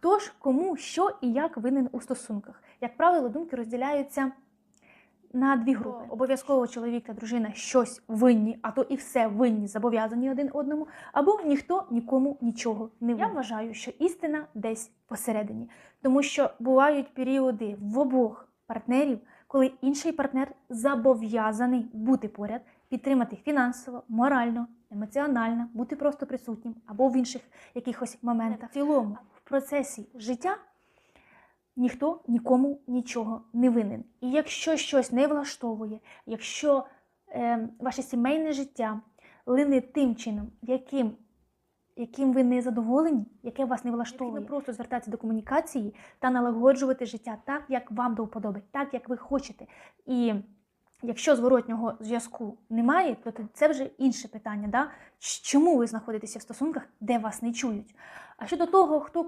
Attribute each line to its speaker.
Speaker 1: Хто ж кому що і як винен у стосунках? Як правило, думки розділяються на дві групи. Обов'язково чоловік та дружина щось винні, а то і все винні, зобов'язані один одному, або ніхто нікому нічого не винен. Я вважаю, що істина десь посередині, тому що бувають періоди в обох партнерів, коли інший партнер зобов'язаний бути поряд, підтримати фінансово, морально, емоціонально, бути просто присутнім або в інших якихось моментах. В цілому процесі життя ніхто нікому нічого не винен. І якщо щось не влаштовує, якщо е, ваше сімейне життя лине тим чином, яким, яким ви не задоволені, яке вас не влаштовує, необхідно просто звертатися до комунікації та налагоджувати життя так, як вам до вподоби, так, як ви хочете. І Якщо зворотнього зв'язку немає, то це вже інше питання. Да? Чому ви знаходитеся в стосунках, де вас не чують? А щодо того, хто